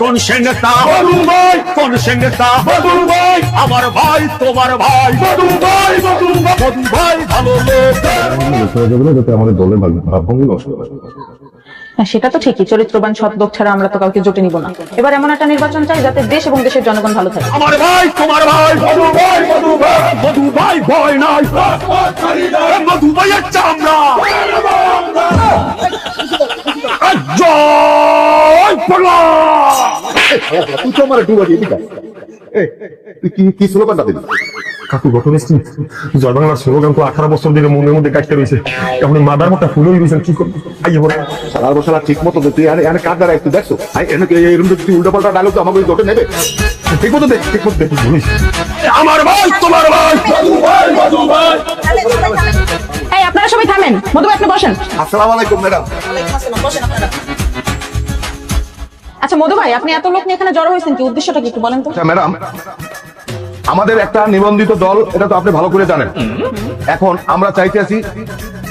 কোন সে নেতা বদু ভাই কোন সে নেতা বদু ভাই আমার ভাই তোমার ভাই। বদু ভাই বদু বদু ভাই ভালো লোক। হয়ে যাতে আমাদের দলের ভাগ- ভাবভঙ্গি নষ্ট হয় হ্যাঁ সেটা তো ঠিকই চরিত্রবান সৎ লোক ছাড়া আমরা তো কাউকে জোটে নিব না। এবার এমন একটা নির্বাচন চাই যাতে দেশ এবং দেশের জনগণ ভালো থাকে। আমার ভাই তোমার ভাই। মধু ভাই মধু ভাই মধু ভাই ভয় নাই। মধু ভাইয়ের চামড়া। জয় বাংলা! তুই তো আমার ডুবা দিয়ে তুই কি কি স্লোগানটা দিবি কাকু ঘটনা কি জয় বাংলার স্লোগান তো আঠারো বছর ধরে মনের মধ্যে কাটতে রয়েছে। এখন এই মাদার মতো ফুল হয়ে গেছেন কি করব? সারা বছর ঠিক মতো তুই এনে এনে কার দ্বারা একটু দেখছ? আই এনে কি এরকম যদি তুই উল্টা পাল্টা ডায়লগ তো আমাকে জোটে নেবে? ঠিক মতো দেখ ঠিক মতো দেখ আমার ভাই তোমার ভাই। মধু ভাই মধু ভাই এই আপনারা সবাই থামেন। মধু ভাই, আপনি বসেন। আসসালামু আলাইকুম ম্যাডাম। আচ্ছা মধু ভাই আপনি এত লোক নিয়ে এখানে জড়ো হয়েছেন কি? উদ্দেশ্যটা কি একটু বলেন তো। আচ্ছা ম্যাডাম আমাদের একটা নিবন্ধিত দল এটা তো আপনি ভালো করে জানেন। এখন আমরা চাইতেছি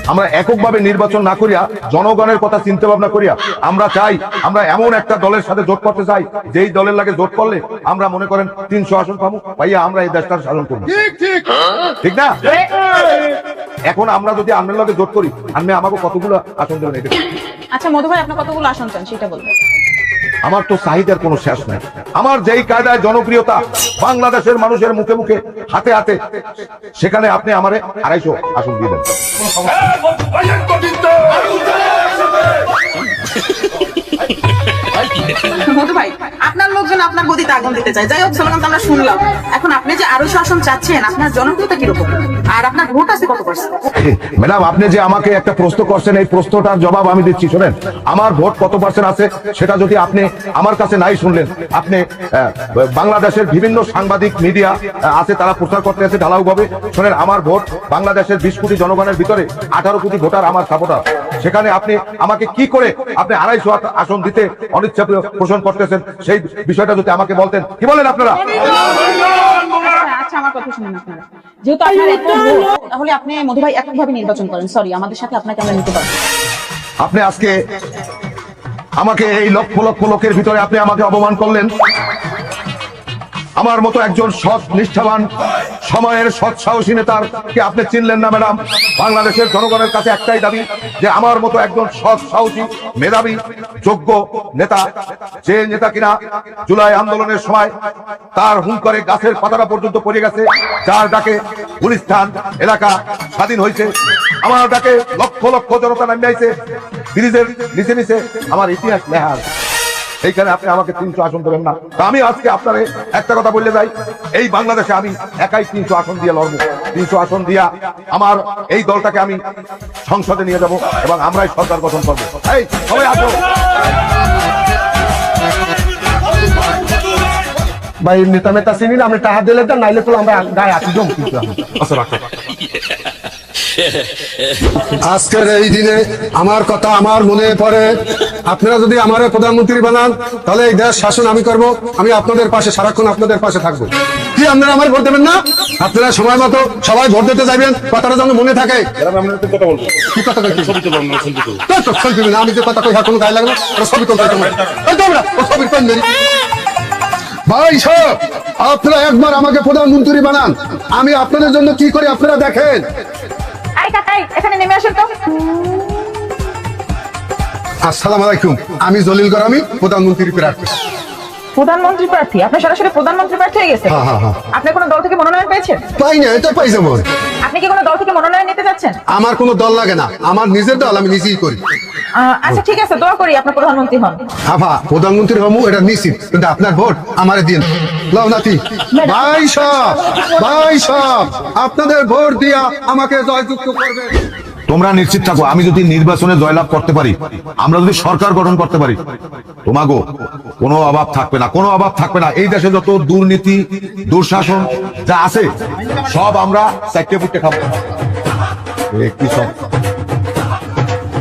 আমরা এককভাবে নির্বাচন না করিয়া জনগণের কথা চিন্তা ভাবনা করিয়া আমরা চাই আমরা এমন একটা দলের সাথে জোট করতে চাই যেই দলের লাগে জোট করলে আমরা মনে করেন তিনশো আসন পাবো ভাইয়া আমরা এই দেশটার শাসন করব। ঠিক না? এখন আমরা যদি আন্নের লগে জোট করি আমি আমাকে কতগুলো আসন দেবেন আচ্ছা মধু ভাই আপনার কতগুলো আসন চান সেটা বলবেন। আমার তো চাহিদার কোনো শেষ নাই। আমার যেই কায়দায় জনপ্রিয়তা বাংলাদেশের মানুষের মুখে মুখে হাতে হাতে সেখানে আপনি আমারে আড়াইশো আসন দিয়ে দেন। মধু ভাই আপনার লোকজন আপনার গদিতে আগুন দিতে চায়। যাই হোক স্লোগান আমরা শুনলাম। এখন আপনি যে আরও শাসন চাচ্ছেন আপনার জনপ্রিয়তা কীরকম? আর আপনার ভোট আছে কত পার্সেন্ট? ম্যাডাম আপনি যে আমাকে একটা প্রশ্ন করছেন এই প্রশ্নটার জবাব আমি দিচ্ছি শোনেন। আমার ভোট কত পার্সেন্ট আছে সেটা যদি আপনি আমার কাছে নাই শুনলেন আপনি আহ, বাংলাদেশের বিভিন্ন সাংবাদিক মিডিয়া আছে তারা প্রচার করতে আছে ঢালাও ভাবে। শোনেন আমার ভোট বাংলাদেশের বিশ কোটি জনগণের ভিতরে আঠারো কোটি ভোটার আমার সাপোর্টার সেখানে আপনি আমাকে কি করে আপনি আড়াইশো আসন দিতে অনিচ্ছা পোষণ করতেছেন? সেই বিষয়টা যদি আমাকে বলতেন কি বলেন আপনারা? আচ্ছা, আমার কথা শুনুন আপনারা। যেহেতু আপনার এত তাহলে আপনি মধু ভাই এককভাবে নির্বাচন করেন। সরি আমাদের সাথে আপনাকে আমরা নিতে পারব আপনি আজকে আমাকে এই লক্ষ লক্ষ লোকের ভিতরে আপনি আমাকে অপমান করলেন। আমার মতো একজন সৎ নিষ্ঠাবান, সময়ের সৎ সাহসী নেতার কে আপনি চিনলেন না, ম্যাডাম? বাংলাদেশের জনগণের কাছে একটাই দাবি যে আমার মতো একজন সৎ সাহসী, মেধাবী, যোগ্য নেতা, যে নেতা কিনা জুলাই আন্দোলনের সময় তার হুঙ্কারে গাছের পাতাটা পর্যন্ত পড়ে গেছে, যার ডাকে গুলিস্তান এলাকা স্বাধীন হয়েছে। আমার ডাকে লক্ষ লক্ষ জনতা নামে আইছে ব্রিজের নিচে নিচে আমার ইতিহাস আছে। এইখানে আপনি আমাকে তিনশো আসন দেবেন না। আমি আজকে আপনারে একটা কথা বললে যাই। এই বাংলাদেশে আমি একাই তিনশো আসন দিয়ে লড়বো। তিনশো আসন দিয়া আমার এই দলটাকে আমি সংসদে নিয়ে যাব এবং আমরাই সরকার গঠন করব। এই সবাই আসো। ভাই নেতা নেতা চিনি না আপনি টাকা দিলে নাইলে তো আমরা গায়ে আছি জম কিন্তু আচ্ছা রাখো। আজকের এই দিনে আমার কথা আমার মনে পড়ে। আপনারা যদি আমার প্রধানমন্ত্রী বানান তাহলে এই দেশ শাসন আমি করব। আমি আপনাদের পাশে সারাক্ষণ আপনাদের পাশে থাকব। কি আপনারা আমার ভোট দেবেন না? আপনারা সময় মতো সবাই ভোট দিতে যাবেন। কথাটা যেন মনে থাকে। কি কথা কই? তো, তো, ছবি তুলবেন। আমি যে কথা কই কোনো গায়ে লাগল ছবি ছবি ভাই সাহেব আপনারা একবার আমাকে প্রধানমন্ত্রী বানান। আমি আপনাদের জন্য কি করি আপনারা দেখেন। আসসালামু আলাইকুম। আমি জলিল গরামি প্রধানমন্ত্রী প্রার্থী প্রধানমন্ত্রী প্রার্থী আপনি সরাসরি প্রধানমন্ত্রী প্রার্থী হয়ে গেছেন? হ্যাঁ, হ্যাঁ, হ্যাঁ। আপনি কোনো দল থেকে মনোনয়ন পেয়েছেন? পাই না এটা পাই যেমন আপনি কি কোনো দল থেকে মনোনয়ন নিতে যাচ্ছেন? আমার কোনো দল লাগে না। আমার নিজের দল আমি নিজেই করি। আহ, আচ্ছা ঠিক আছে দোয়া করি আপনার প্রধানমন্ত্রী হন। আভা প্রধানমন্ত্রী হমু এটা নিশ্চিত। কিন্তু আপনার ভোট আমারে দিন। লও নাতি। ভাই সব ভাই সব আপনাদের ভোট দিয়া আমাকে জয়যুক্ত করবে তোমরা নিশ্চিত থাকো, আমি যদি নির্বাচনে জয়লাভ করতে পারি, আমরা যদি সরকার গঠন করতে পারি, তোমাগো, কোনো অভাব থাকবে না, কোনো অভাব থাকবে না। এই দেশে যত দুর্নীতি, দুঃশাসন যা আছে, সব আমরা খাব।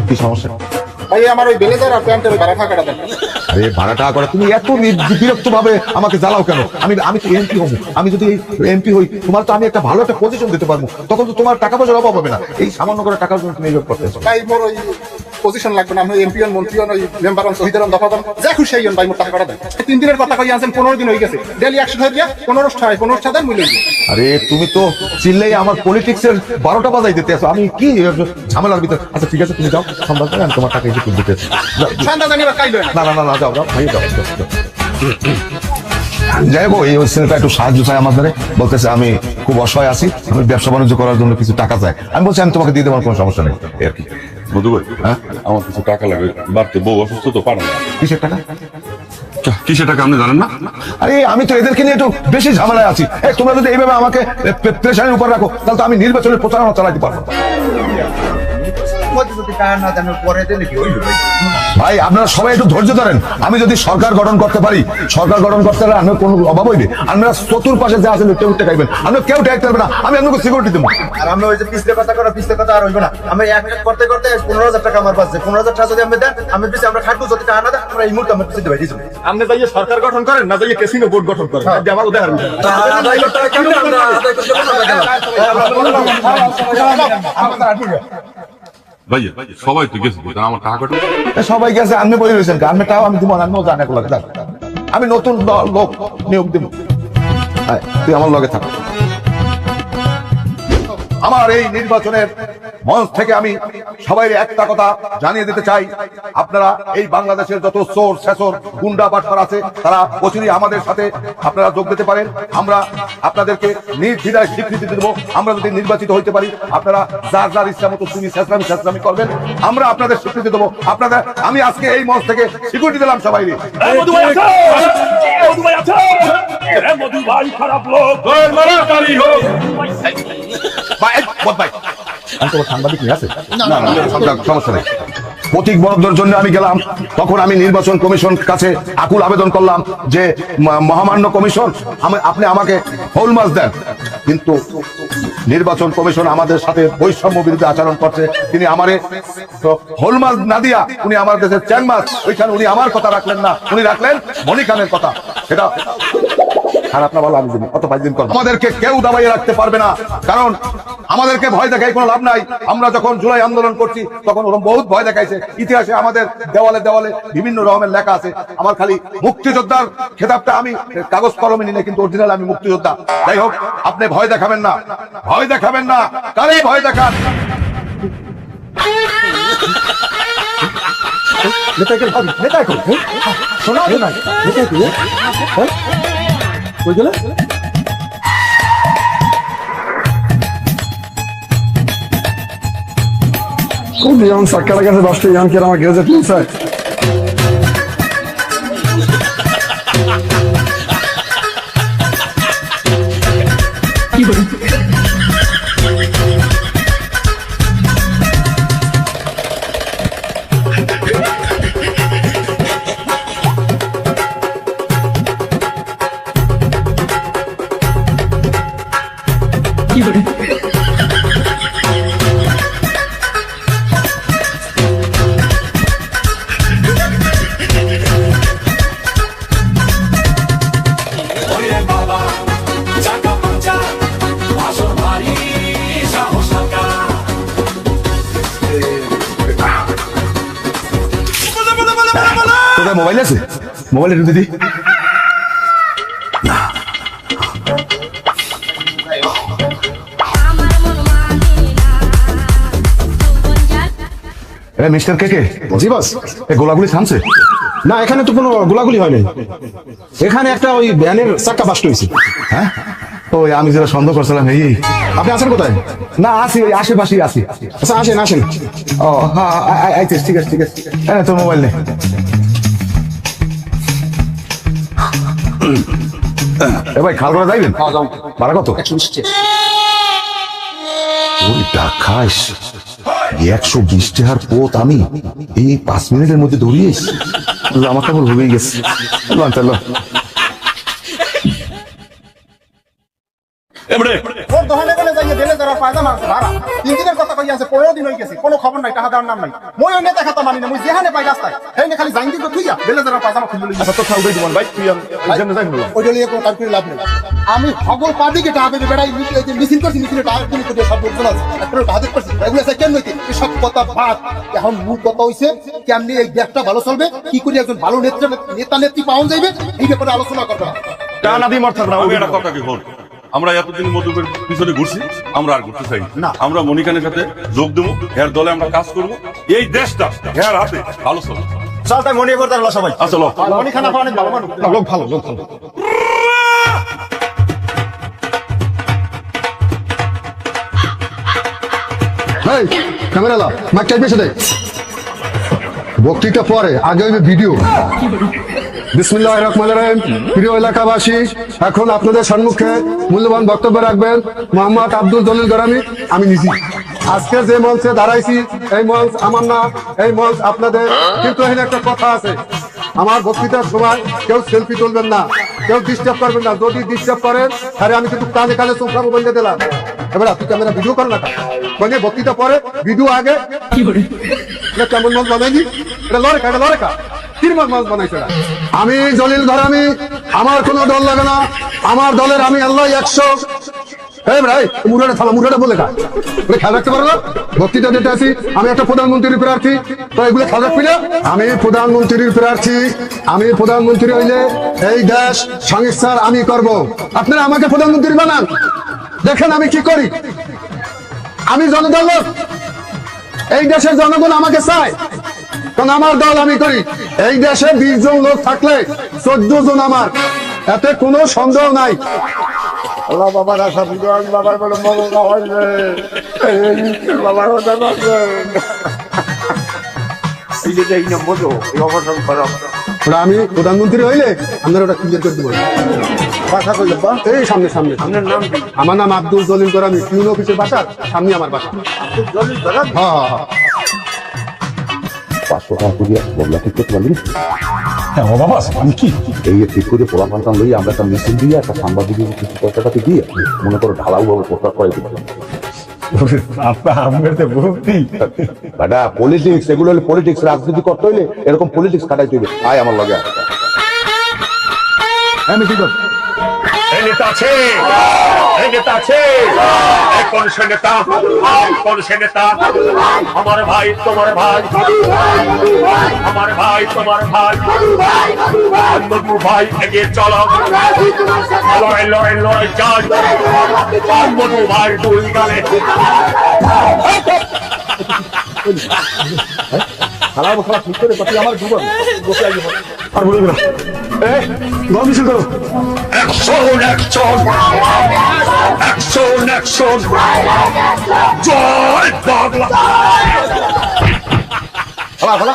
কি সমস্যা? আমার ওই বেলেজার আর প্যান্টের ওই দেন আরে ভাড়া টাকা করে, তুমি এত বিরক্ত ভাবে আমাকে জ্বালাও কেন? আমি আমি তো এমপি হব। আমি যদি এমপি হই, তোমার তো আমি একটা ভালো একটা পজিশন দিতে পারব। তখন তো তোমার টাকা পয়সার অভাব হবে না। এই সামান্য করে টাকার জন্য তুমি করতে করতেছো পজিশন লাগবে না। আপনি এমপি হন মন্ত্রী হন ওই মেম্বার হন শহীদ হন দফা হন যা খুশি হইন ভাই মোট টাকা কাটা দেন তিন দিনের কথা কই আছেন পনেরো দিন হয়ে গেছে। ডেলি একশো ধরে দিয়া পনেরো টাকা পনেরো টাকা দেন মিলে আরে তুমি তো চিল্লেই আমার পলিটিক্স এর বারোটা বাজাই দিতে আসো। আমি কি ঝামেলার ভিতরে? আচ্ছা ঠিক আছে তুমি যাও। সন্ধ্যা করে আমি তোমার টাকা এসে তুলে দিতে। সন্ধ্যা জানি এবার কাইলো না। না না না যাও যাও ভাই যাও। যাই হোক এই ছেলেটা একটু সাহায্য চাই আমাদের বলতেছে আমি খুব অসহায় আছি আমি ব্যবসা বাণিজ্য করার জন্য কিছু টাকা চাই। আমি বলছি আমি তোমাকে দিয়ে দেবো কোনো সমস্যা নেই। আর কি। মধু ভাই হ্যাঁ? আমার কিছু টাকা লাগবে বাড়তে বউ অসুস্থ তো পারে না। কিসের টাকা? কিসের টাকা আপনি জানেন না? আরে আমি তো এদেরকে নিয়ে একটু বেশি ঝামেলায় আছি। তোমরা যদি এইভাবে আমাকে প্রেশারের উপর রাখো তাহলে তো আমি নির্বাচনের প্রচারণা চালাতে পারব। ভাই আপনারা সবাই একটু ধৈর্য ধরেন আমি যদি সরকার গঠন করতে পারি সরকার গঠন করতে পারলে আপনার কোনো অভাব হইবে আপনারা চতুর পাশে যা আছে উঠতে উঠতে খাইবেন আপনার কেউ ঠেকতে পারবে না আমি আপনাকে সিকিউরিটি দেবো আর আমরা ওই যে পিছলে কথা করা পিছলে কথা আর হইবে না আমি এক এক করতে করতে পনেরো হাজার টাকা আমার পাচ্ছে পনেরো হাজার টাকা যদি আমি দেন আমি পিছিয়ে আমরা খাটবো যদি টাকা না দেন আমরা এই মুহূর্তে আমরা পিছিয়ে দেবো দিয়েছি আপনি যাইয়ে সরকার গঠন করেন না যাইয়ে কেসিনো বোর্ড গঠন করেন আমার উদাহরণ দিন। সবাই গেছে আপনি বই রয়েছেন আমি তাও আমি দিব আমি নতুন লোক নিয়োগ দিব। তুই আমার লগে থাক। আমার এই নির্বাচনের মঞ্চ থেকে আমি সবাই একটা কথা জানিয়ে দিতে চাই। আপনারা এই বাংলাদেশের যত চোর শেষর গুন্ডা বাটপার আছে তারা প্রচুরই আমাদের সাথে আপনারা যোগ দিতে পারেন। আমরা আপনাদেরকে নির্দ্বিধায় স্বীকৃতি দেবো। আমরা যদি নির্বাচিত হইতে পারি আপনারা যার যার ইচ্ছা মতো তুমি শেষরামি শেষরামি করবেন। আমরা আপনাদের স্বীকৃতি দেবো। আপনাদের আমি আজকে এই মঞ্চ থেকে স্বীকৃতি দিলাম সবাই খারাপ লোক। আমি তোমার সাংবাদিক নিয়ে আছে সমস্যা নেই। প্রতীক বরাদ্দর জন্য আমি গেলাম তখন আমি নির্বাচন কমিশন কাছে আকুল আবেদন করলাম যে মহামান্য কমিশন আপনি আমাকে হোল মাছ দেন। কিন্তু নির্বাচন কমিশন আমাদের সাথে বৈষম্য বিরুদ্ধে আচরণ করছে। তিনি আমারে তো হৌল মাছ না দিয়া উনি আমার দেশের চ্যাং মাছ ওইখানে উনি আমার কথা রাখলেন না উনি রাখলেন মনি খানের কথা। সেটা খারাপ না বলো আমি দিন অত পাঁচ দিন করব আমাদেরকে কেউ দাবাইয়ে রাখতে পারবে না। কারণ আমাদেরকে ভয় দেখাই কোনো লাভ নাই। আমরা যখন জুলাই আন্দোলন করছি তখন ওরকম বহুত ভয় দেখাইছে। ইতিহাসে আমাদের দেওয়ালে দেওয়ালে বিভিন্ন রকমের লেখা আছে। আমার খালি মুক্তিযোদ্ধার খেতাবটা আমি কাগজ কলমে নিলে কিন্তু অরিজিনাল আমি মুক্তিযোদ্ধা। যাই হোক আপনি ভয় দেখাবেন না। ভয় দেখাবেন না। কারে ভয় দেখান? খুব ইয়ান সাক্কার কাছে দশটা ইয়ান কে আমার গেজেট স্যার? মোবাইল আছে মোবাইল একটু দিদি এটা মিস্টার কে কে জি বাস এই গোলাগুলি থামছে না এখানে তো কোনো গোলাগুলি হয়নি এখানে একটা ওই ভ্যানের চাক্কা বাস্ট হয়েছে হ্যাঁ ওই আমি যেটা সন্দেহ করছিলাম এই। আপনি আছেন কোথায় না আছি ওই আশেপাশেই আছি আচ্ছা আসেন আসেন ও হ্যাঁ ঠিক আছে ঠিক আছে হ্যাঁ তোর মোবাইল নে এ ভাই খাল করে যাইবেন? ভাড়া কত? ওই টাকাইস একশো বিশ টাকার পোত আমি এই পাঁচ মিনিটের মধ্যে ধরিয়েছি আমার কেমন হয়ে গেছে লন চলো এবারে ওর দোকানে গেলে যাইয়ে পায়জামা আছে ভাড়া। তিন দিনের কথা কই আছে পনেরো দিন হয়ে গেছে কোনো খবর নাই টাকা দেওয়ার নাম নাই। মই ওই নেতা খাতা মানি না মই যেখানে পাই রাস্তায় সেই খালি জাইন যারা পায়জামা খুলে লই আচ্ছা তো দিই তোমার ভাই তুই যাই নিয়ে কোনো কাজ করে লাভ নেই। আমি টাকা পেতে বেড়াই মিছিল করছি মিছিলে টাকা কিনে করে সব একটা হাজার পার্সেন্ট এগুলো আছে কেন নইতে এসব কথা বাদ। এখন মূল কথা হইছে কেমনি এই দেশটা ভালো চলবে কি করে একজন ভালো নেতা নেতা নেত্রী পাওয়া যাইবে এই ব্যাপারে আলোচনা করতে হবে টানা দিয়ে মর থাকবে না আমি একটা কথা কি বল আমরা এতদিন মধুকের পিছনে ঘুরছি আমরা আর ঘুরতে চাই না। আমরা মনিকানের সাথে যোগ দেবো এর দলে আমরা কাজ করব। এই দেশটা এর হাতে ভালো চলবে চল তাই মনে করতে পারল সবাই আচ্ছা লো। অনেক ভালো মানুষ। লোক ভালো লোক ভালো। এই ক্যামেরা লা মাইকটা পেছে দে। বক্তৃতা পরে আগে হইবে ভিডিও। বিসমিল্লাহ রহমান রহিম। প্রিয় এলাকাবাসী এখন আপনাদের সম্মুখে মূল্যবান বক্তব্য রাখবেন মোহাম্মদ আব্দুল দলিল গরামি। আমি নিজে। আজকে যে মঞ্চে দাঁড়াইছি এই মঞ্চ আমার না এই মঞ্চ আপনাদের কিন্তু এখানে একটা কথা আছে। আমার বক্তৃতার সময় কেউ সেলফি তুলবেন না কেউ ডিস্টার্ব করবেন না। যদি ডিস্টার্ব করেন তাহলে আমি কিন্তু কানে কানে চোখা বলে দিলাম। এবার আপনি ক্যামেরা ভিডিও করেন না মানে বক্তৃতা পরে ভিডিও আগে কেমন মাছ বানাইনি এটা লড়েকা এটা লড়েকা। তিন মাস মাছ বানাইছে। আমি জলিল ধরামি, আমার কোনো দল লাগে না। আমার দলের আমি আল্লাহ একশো। বলে খেয়াল রাখতে না? আমি একটা প্রধানমন্ত্রীর তো এগুলো আমি প্রধানমন্ত্রীর আমি প্রধানমন্ত্রী হইলে এই আমি করব। আপনারা আমাকে প্রধানমন্ত্রী বানান। দেখেন আমি কি করি। আমি জনদল এই দেশের জনগণ আমাকে চায়। কারণ আমার দল আমি করি। এই দেশে বিশ জন লোক থাকলে চোদ্দ জন আমার। এতে কোনো সন্দেহ নাই। আল্লাহ বাবার আশা বিধান বাবার বলে হইবে বাবার কথা আমি প্রধানমন্ত্রী হইলে আপনারা ওটা ক্লিয়ার করে দেবো। বাসা করলে বা এই সামনে সামনে। আপনার নাম আমার নাম আব্দুল জলিল করামি পিউন অফিসের বাসার সামনে আমার বাসা। আব্দুল জলিল ধরা হ্যাঁ হ্যাঁ। পাঁচশো করিয়া বদলা ঠিক করতে পারলি হ্যাঁ কি এই ঠিক করে পোলা লইয়া আমরা একটা মিছিল দিয়ে একটা সাংবাদিকের কিছু পয়সাটাকে দিয়ে মনে করো ঢালাও ভাবে প্রচার করে দিলাম আপনার আমের তো বুদ্ধি বেটা পলিটিক্স এগুলো হলে রাজনীতি করতে হইলে এরকম পলিটিক্স হইবে আয় আমার লগে। হ্যাঁ মিছিল এই আছে। এই আছে। কোন সে নেতা? কোন সে নেতা? আমার ভাই, তোমার ভাই। আমার ভাই, তোমার ভাই। মধু ভাই, এগিয়ে চলো। লড়াই লড়াই লড়াই চাই মধু ভাই, দুই গালে। খালা খারাপ ঠিক করে তুই আমার জীবন বসে আগে আর বলবি না। এ গম মিছিল করো। জয় বাংলা। খালা খালা।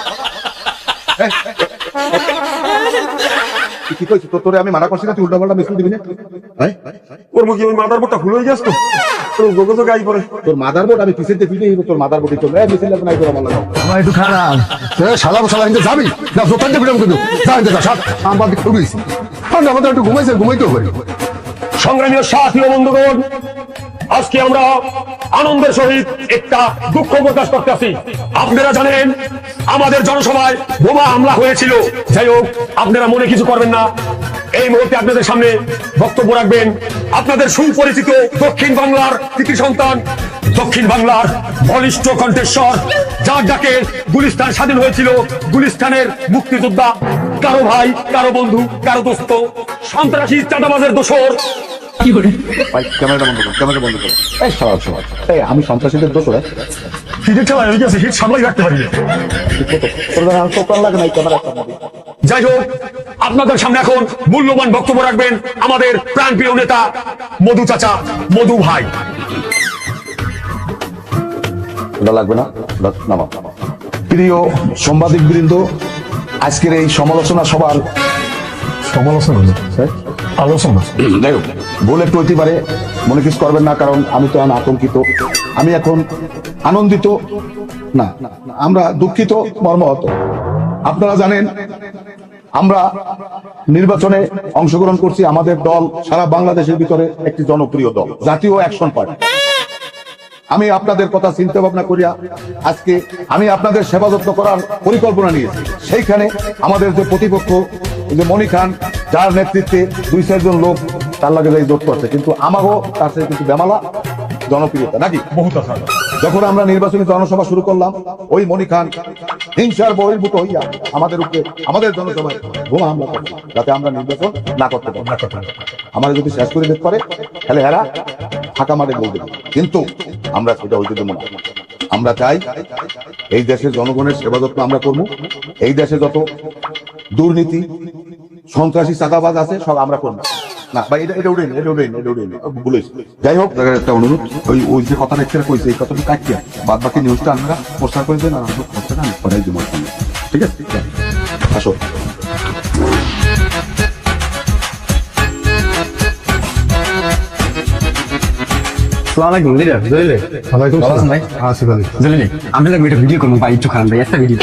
কি কইছিস তো তোরে আমি মানা করছি না তুই উল্টা পাল্টা মিছিল দিবি না? হ্যাঁ? ওর মুখে ওই মাথার বোটটা ফুলে যাস তো। গোগো তো গাই পরে তোর মাদার বোর্ড আমি পিছিয়ে পিছিয়ে তোর মাদার বোর্ডে চলে মিছিল নাই তোর আমার লাগে এ শালা শালা কিন্তু যাবি? না দোকান দিয়ে বিরাম কিন্তু। যা কিন্তু সাত আমার দিকে ঘুমিয়েছি আমাদের একটু ঘুমাইছে ঘুমাইতেও পারি সংগ্রামী সাথী ও বন্ধুগণ আজকে আমরা আনন্দের সহিত একটা দুঃখ প্রকাশ করতেছি। আপনারা জানেন, আমাদের জনসভায় বোমা হামলা হয়েছিল। যাই হোক, আপনারা মনে কিছু করবেন না। এই মুহূর্তে আপনাদের সামনে বক্তব্য রাখবেন আপনাদের সুপরিচিত দক্ষিণ বাংলার কৃতি সন্তান, দক্ষিণ বাংলার বলিষ্ঠ কণ্ঠেশ্বর, যার ডাকে গুলিস্তান স্বাধীন হয়েছিল। গুলিস্তানের মুক্তিযোদ্ধা, কারও ভাই, কারও বন্ধু, কারও দোস্ত, সন্ত্রাসী চাঁদাবাজের দোষর ভাই ক্যামেরাটা বন্ধ কর ক্যামেরা বন্ধ কর। এই শালা শালা এই আমি সন্ত্রাসীদের দোষ রে হিটের খেলা হয়ে গেছে হিট সামলাই রাখতে পারি না। তোর আর চোখ লাগে নাই ক্যামেরা যাই হোক আপনাদের সামনে এখন মূল্যবান বক্তব্য রাখবেন আমাদের প্রাণপ্রিয় নেতা মধু চাচা মধু ভাই। লাগবে না? প্রিয় সাংবাদিক বৃন্দ আজকের এই সমালোচনা সবার সমালোচনা আলোচনা। হোক ভুল একটু মনে কিছু করবেন না কারণ আমি তো আতঙ্কিত। আমি এখন আনন্দিত। না, আমরা দুঃখিত মর্মাহত। আপনারা জানেন আমরা নির্বাচনে অংশগ্রহণ করছি আমাদের দল সারা বাংলাদেশের ভিতরে একটি জনপ্রিয় দল জাতীয় অ্যাকশন পার্টি। আমি আপনাদের কথা চিন্তা ভাবনা করিয়া আজকে আমি আপনাদের সেবা যত্ন করার পরিকল্পনা নিয়েছি। সেইখানে আমাদের যে প্রতিপক্ষ যে মনি খান যার নেতৃত্বে দুই চারজন লোক তার লগে যাই জোট করছে। কিন্তু আমারও তার সাথে কিন্তু বেমালা জনপ্রিয়তা। নাকি? বহুত যখন আমরা নির্বাচনী জনসভা শুরু করলাম ওই মনি খান হিংসার বহির্ভূত হইয়া আমাদের উপরে আমাদের জনসভায় বোমা হামলা করে যাতে আমরা নির্বাচন না করতে পারি। আমাদের যদি শেষ করে দিতে পারে তাহলে হেরা ফাঁকা মাঠে বলবে কিন্তু আমরা সেটা হইতে দেবো না। আমরা চাই এই দেশের জনগণের সেবা যত্ন আমরা করব। এই দেশে যত দুর্নীতি সন্ত্রাসী চাঁদাবাজ আছে সব আমরা করব। না ভাই এটা এটা উঠে এটা উঠে এটা উঠে বলেছি যাই হোক একটা অনুরোধ ওই ওই যে কথাটা একটা কইছে এই কথাটা কাটিয়া বাদ বাকি নিউজটা আপনারা প্রচার করে দেন আর আমরা করাই দেবো ঠিক আছে? আসো। ভাই? আমি একটা ভিডিও করব ভাই একটু খারাপ ভাই একটা ভিডিও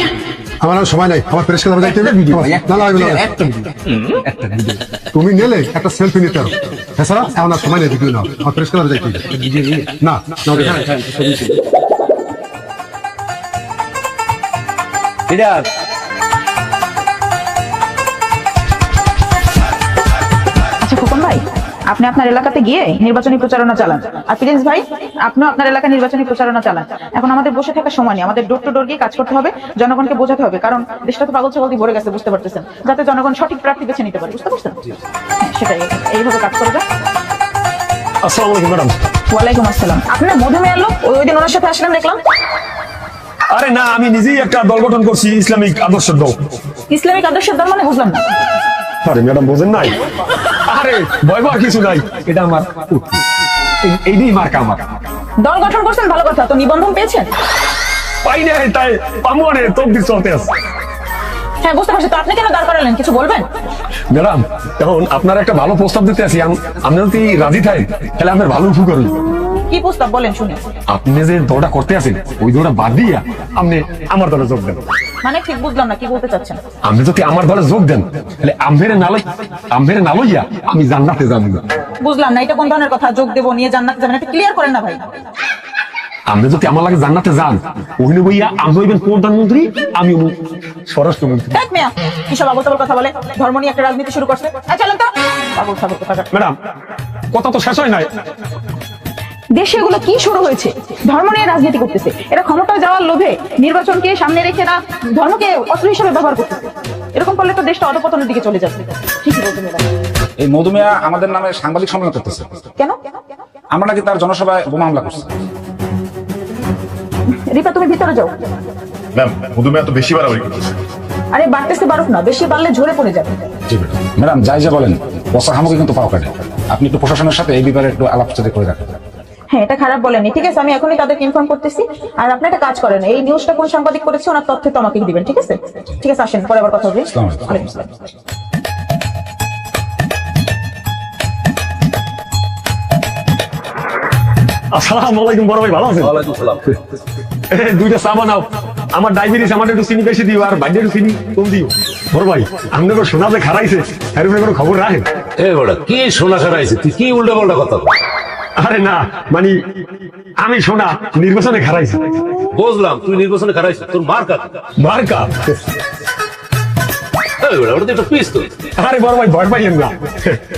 আমার সময় নাই। আমার প্রেস ক্লাবে যাইতে হবে তুমি নিলে একটা সেলফি নিতে আমার আর সময় নেই ভিডিও নাও আমার প্রেস ক্লাবে যাইতে। না আপনি আপনার এলাকাতে গিয়ে নির্বাচনী প্রচারণা চালান। আর প্রিন্স ভাই আপনিও আপনার এলাকায় নির্বাচনী প্রচারণা চালান। এখন আমাদের বসে থাকার সময় নেই। আমাদের ডোর টু ডোর গিয়ে কাজ করতে হবে জনগণকে বোঝাতে হবে। কারণ দেশটা তো পাগল ছাগল দিয়ে ভরে গেছে বুঝতে পারতেছেন। যাতে জনগণ সঠিক প্রার্থী বেছে নিতে পারে বুঝতে পারছেন? সেটাই এইভাবে কাজ করে যান আসসালামু আলাইকুম ম্যাডাম। ওয়ালাইকুম আসসালাম। আপনার মধুমেয়ের লোক ওই ওই দিন ওনার সাথে আসলেন দেখলাম? আরে না আমি নিজেই একটা দল গঠন করছি ইসলামিক আদর্শ দল। ইসলামিক আদর্শের দল মানে বুঝলাম না। আরে ম্যাডাম বোঝেন নাই। আরে ভয় পাওয়ার কিছু নাই। এটা আমার এইটাই মার্কা আমার। দল গঠন করছেন ভালো কথা। তো নিবন্ধন পেয়েছেন? পাই না তাই পামু আরে তকদির চলতে আছে হ্যাঁ বুঝতে পারছি। তো আপনি কেন দাঁড় করালেন? কিছু বলবেন? ম্যাডাম এখন আপনার একটা ভালো প্রস্তাব দিতে আছি আমি যদি রাজি থাকেন তাহলে আপনার ভালো উপকার হইব। কি প্রস্তাব বলেন শুনি? আপনি যে দলটা করতে আছেন ওই দলটা বাদ দিয়া আপনি আমার দলে যোগ দেন। মানে ঠিক বুঝলাম না কি বলতে চাচ্ছেন? আপনি যদি আমার দলে যোগ দেন তাহলে আম্ভেরে নালই আম্ভেরে নালইয়া আমি জান্নাতে যাব। না বুঝলাম না এটা কোন ধরনের কথা? যোগ দেবো নিয়ে জান্নাত যাবেন এটা ক্লিয়ার করেন না ভাই। আপনি যদি আমার লাগে জান্নাতে যান ওখানে বইয়া আমি হইবেন প্রধানমন্ত্রী আমি হব স্বরাষ্ট্রমন্ত্রী। দেখ মেয়া কি সব আবল কথা বলে? ধর্ম নিয়ে একটা রাজনীতি শুরু করছে। চলেন তো। ছাগল কোথাকার। ম্যাডাম কথা তো শেষ হয় নাই। দেশে এগুলো কি শুরু হয়েছে? ধর্ম নিয়ে রাজনীতি করতেছে। এরা ক্ষমতায় যাওয়ার লোভে নির্বাচনকে সামনে রেখে না ধর্মকে অস্ত্র হিসেবে ব্যবহার করতেছে। এরকম করলে তো দেশটা অধপতনের দিকে চলে যাবে ঠিকই বলতে এই মধুমেয়া আমাদের নামে সাংবাদিক সম্মেলন করতেছে। কেন? আমরা নাকি তার জনসভায় বোমা হামলা করছি। রিপা তুমি ভিতরে যাও। ম্যাম মধুমেয়া তো বেশি বাড়াবাড়ি করতেছে। আরে বাড়তেছে বাড়ুক না বেশি বাড়লে ঝরে পড়ে যাবে। ম্যাডাম। যাই যা বলেন বসা হামুকে কিন্তু পাও কাটে। আপনি একটু প্রশাসনের সাথে এই ব্যাপারে একটু আলাপ চাতে করে রাখেন। হ্যাঁ এটা খারাপ বলেনি ঠিক আছে আমি এখনই তাদেরকে ইনফর্ম করতেছি। আর আপনি একটা কাজ করেন এই নিউজটা কোন সাংবাদিক করেছে ওনার তথ্য তো আমাকে দিবেন ঠিক আছে? ঠিক আছে আসেন পরে আবার কথা হবে। আসসালামু আলাইকুম। ওয়ালাইকুম আসসালাম। আসসালামু আলাইকুম বড় ভাই ভালো আছেন? ওয়ালাইকুম সালাম দুইটা চা বানাও। আমার ডায়াবেটিস আমার একটু চিনি বেশি দিও আর বাইরে একটু চিনি কম দিও। বড় ভাই আপনি তো শোনা যে খারাইছে কোনো খবর রাখেন? এ বড় কি শোনা সারাইছে তুই কি উল্টা পাল্টা কথা বল? আরে না মানে আমি শোনা নির্বাচনে খারাইছি বুঝলাম তুই নির্বাচনে খারাইছিস তোর মার্কা পিস্তল আরে বড় ভাই ভয় পাইয়েন না।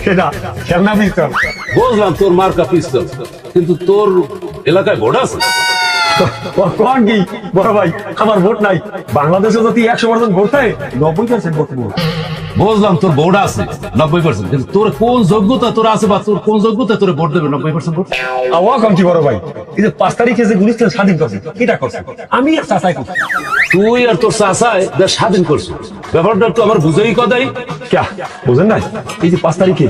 সেটা খেলনা পিস্তল বুঝলাম তোর মার্কা পিস্তল কিন্তু তোর এলাকায় ভোট আছে? কোন কি বড় ভাই আমার ভোট নাই। বাংলাদেশে যদি একশো পার্সেন্ট ভোট থাকে নব্বই পার্সেন্ট ভোট বুঝলাম, তোর ভোট আছে। নব্বই পার্সেন্ট কিন্তু তোর কোন যোগ্যতা তোর আছে বা তোর কোন যোগ্যতা তোর ভোট দেবে? নব্বই পার্সেন্ট ভোট কি বড় ভাই। এই যে পাঁচ তারিখে যে গুলিস্তান স্বাধীন করছে, এটা করছে। আমি চাষাই করছি তুই আর তোর চাষায় দেশ স্বাধীন করছ। ব্যাপারটা তো আমার বুঝেই কথাই ক্যা? বুঝেন না এই যে পাঁচ তারিখে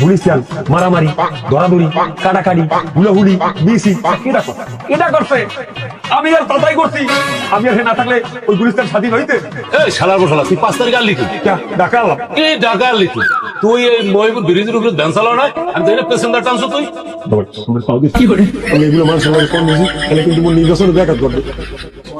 গুলিস্তান মারামারি ধরাধরি কাটাকাটি হুলাহুলি বিসি এটা এটা করছে আমি আর চাচাই করছি। আমি আর না থাকলে ওই গুলিস্তান স্বাধীন হইতে। এই শালার বসালা তুই পাঁচ তারিখ আর লিখি ক্যা? ডাকা এই টাকা আর লিখি তুই এই মহিপুর ব্রিজের উপরে ভ্যান চালাও না আমি তাই প্যাসেঞ্জার টানছো তুই। কি করে? আমি এগুলো মানুষের কম বেশি তাহলে কিন্তু নির্বাচনে ব্যাঘাত করবে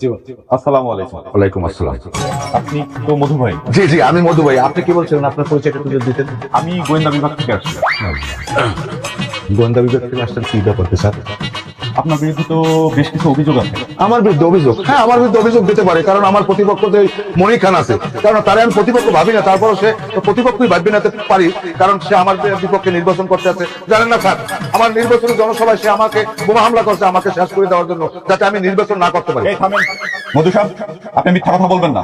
থাকো আসসালামু আলাইকুম। ওয়ালাইকুম আসসালাম। আপনি তো মধু ভাই। জি জি আমি মধু ভাই। আপনি কি বলছিলেন? আপনার পরিচয়টা একটু যদি দিতেন। আমি গোয়েন্দা বিভাগ থেকে আসছি। গোয়েন্দা বিভাগ থেকে আসছেন কি ব্যাপার স্যার? আপনার বিরুদ্ধে তো বেশ কিছু অভিযোগ আছে। আমার বিরুদ্ধে অভিযোগ? হ্যাঁ আমার বিরুদ্ধে অভিযোগ দিতে পারে কারণ আমার প্রতিপক্ষ যে মনি খান আছে। কারণ তারে আমি প্রতিপক্ষ ভাবি না তারপরও সে প্রতিপক্ষই ভাবি না পারি কারণ সে আমার বিপক্ষে নির্বাচন করতে আছে। জানেন না স্যার আমার নির্বাচনী জনসভায় সে আমাকে বোমা হামলা করছে আমাকে শেষ করে দেওয়ার জন্য যাতে আমি নির্বাচন না করতে পারি। মধু সাহেব আপনি মিথ্যা কথা বলবেন না।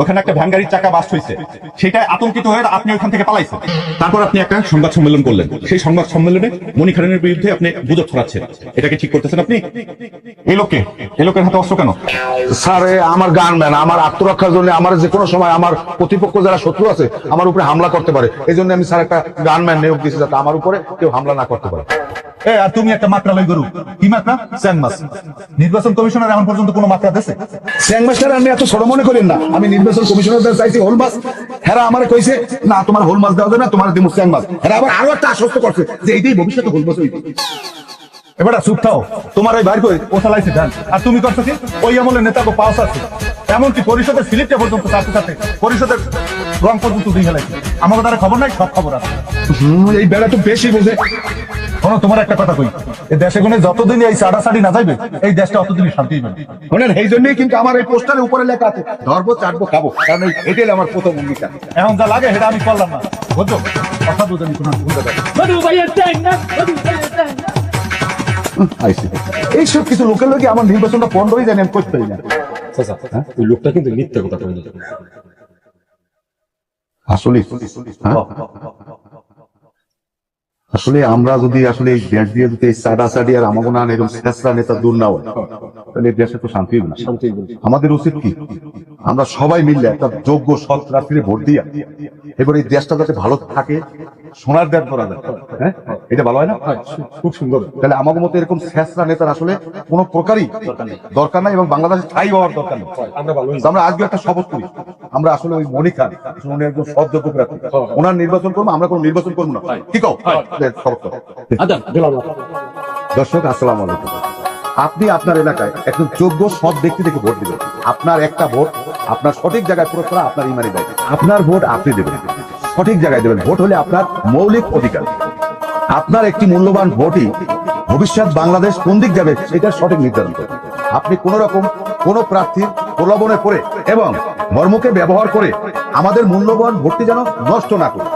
ওখানে একটা ভ্যান গাড়ির চাকা বাস্ট হয়েছে। সেটাই আতঙ্কিত হয়ে আপনি ওখান থেকে পালাইছেন। তারপর আপনি একটা সংবাদ সম্মেলন করলেন। সেই সংবাদ সম্মেলনে মনি খানের বিরুদ্ধে আপনি গুজব ছড়াচ্ছেন। এটাকে ঠিক করতেছেন আপনি? এই লোককে? এই লোকের হাতে অস্ত্র কেন? স্যার আমার গান ম্যান, আমার আত্মরক্ষার জন্য আমার যে কোনো সময় আমার প্রতিপক্ষ যারা শত্রু আছে, আমার উপরে হামলা করতে পারে। এই জন্য আমি স্যার একটা গান ম্যান নিয়োগ দিয়েছি যাতে আমার উপরে কেউ হামলা না করতে পারে। আর তুমি একটা মাত্রা লই গরু। কি মাত্রা? স্যাং নির্বাচন কমিশনার এখন পর্যন্ত কোনো মাত্রা দিয়েছে স্যাং আমি এত ছোট মনে করেন না। আমি নির্বাচন কমিশনার চাইছি হোল মাছ। হেরা আমার কইছে না তোমার হোল মাছ দেওয়া যাবে না তোমার দিমু স্যাং মাছ। হেরা আবার আরও একটা আশ্বস্ত করছে যে এইটাই ভবিষ্যতে হোল মাছ হইবে। এবার চুপ থাও। তোমার ওই ভাই কই ও চালাইছে ধান। আর তুমি করছ কি? ওই আমলের নেতা তো পাওয়া আছে। এমনকি পরিষদের স্লিপটা পর্যন্ত চাপতে চাপতে পরিষদের রং পর্যন্ত দিয়ে গেলাইছে আমাকে তারা খবর নাই? সব খবর আছে। হুম, এই বেড়া তো বেশি বোঝে। শোনো তোমার একটা কথা কই। এই দেশে গুনে যতদিন এই সাড়া সাড়ি না যাইবে এই দেশটা অতদিনই শান্তি পাবে। শোনেন এই জন্যই কিন্তু আমার এই পোস্টারের উপরে লেখা আছে ধরবো চাটবো খাব। কারণ এই- এটাই আমার প্রথম অঙ্গীকার এখন যা লাগে সেটা আমি করলাম না। বুঝছ? কথা বুঝে কোনো ভুল আইসি। এইসব কিছু লোকের লোকে আমার নির্বাচনটা বন্ধ হয়ে যায় আমি করতে পারি না। ওই লোকটা কিন্তু মিথ্যা কথা আসলে হ্যাঁ? আসলে আমরা যদি আসলে এই দেশ দিয়ে যদি সাডা সাডি আর আমাগো না এরকম ফেসরা নেতা দূর না হয় তাহলে দেশে তো শান্তি হবে না। আমাদের উচিত কি? আমরা সবাই মিললে একটা যোগ্য সৎ রাত্রে ভোট দিয়া এবার এই দেশটা যাতে ভালো থাকে সোনার দেশ করা যায়। হ্যাঁ? এটা ভালো হয় না? খুব সুন্দর। তাহলে আমাদের মতো এরকম শেষরা নেতার আসলে কোনো প্রকারই দরকার নাই এবং বাংলাদেশে ঠাই হওয়ার দরকার নেই। আমরা আজকে একটা শপথ করি। আমরা আসলে ওই মনি খান উনি একজন সৎযোগ্য প্রার্থী ওনার নির্বাচন করব আমরা কোনো নির্বাচন করব না। ঠিক শপথ দর্শক আসসালাম আলাইকুম। আপনি আপনার এলাকায় একজন যোগ্য সৎ ব্যক্তি থেকে ভোট দিবেন। আপনার একটা ভোট আপনার সঠিক জায়গায় প্রয়োগ করা আপনার ইমানি দায়িত্ব। আপনার ভোট আপনি দেবেন। সঠিক জায়গায় দেবেন। ভোট হলে আপনার মৌলিক অধিকার। আপনার একটি মূল্যবান ভোটই ভবিষ্যৎ বাংলাদেশ কোন দিক যাবে সেটা সঠিক নির্ধারণ করবে। আপনি কোন রকম কোন প্রার্থীর প্রলোভনে পড়ে এবং মর্মকে ব্যবহার করে আমাদের মূল্যবান ভোটটি যেন নষ্ট না করে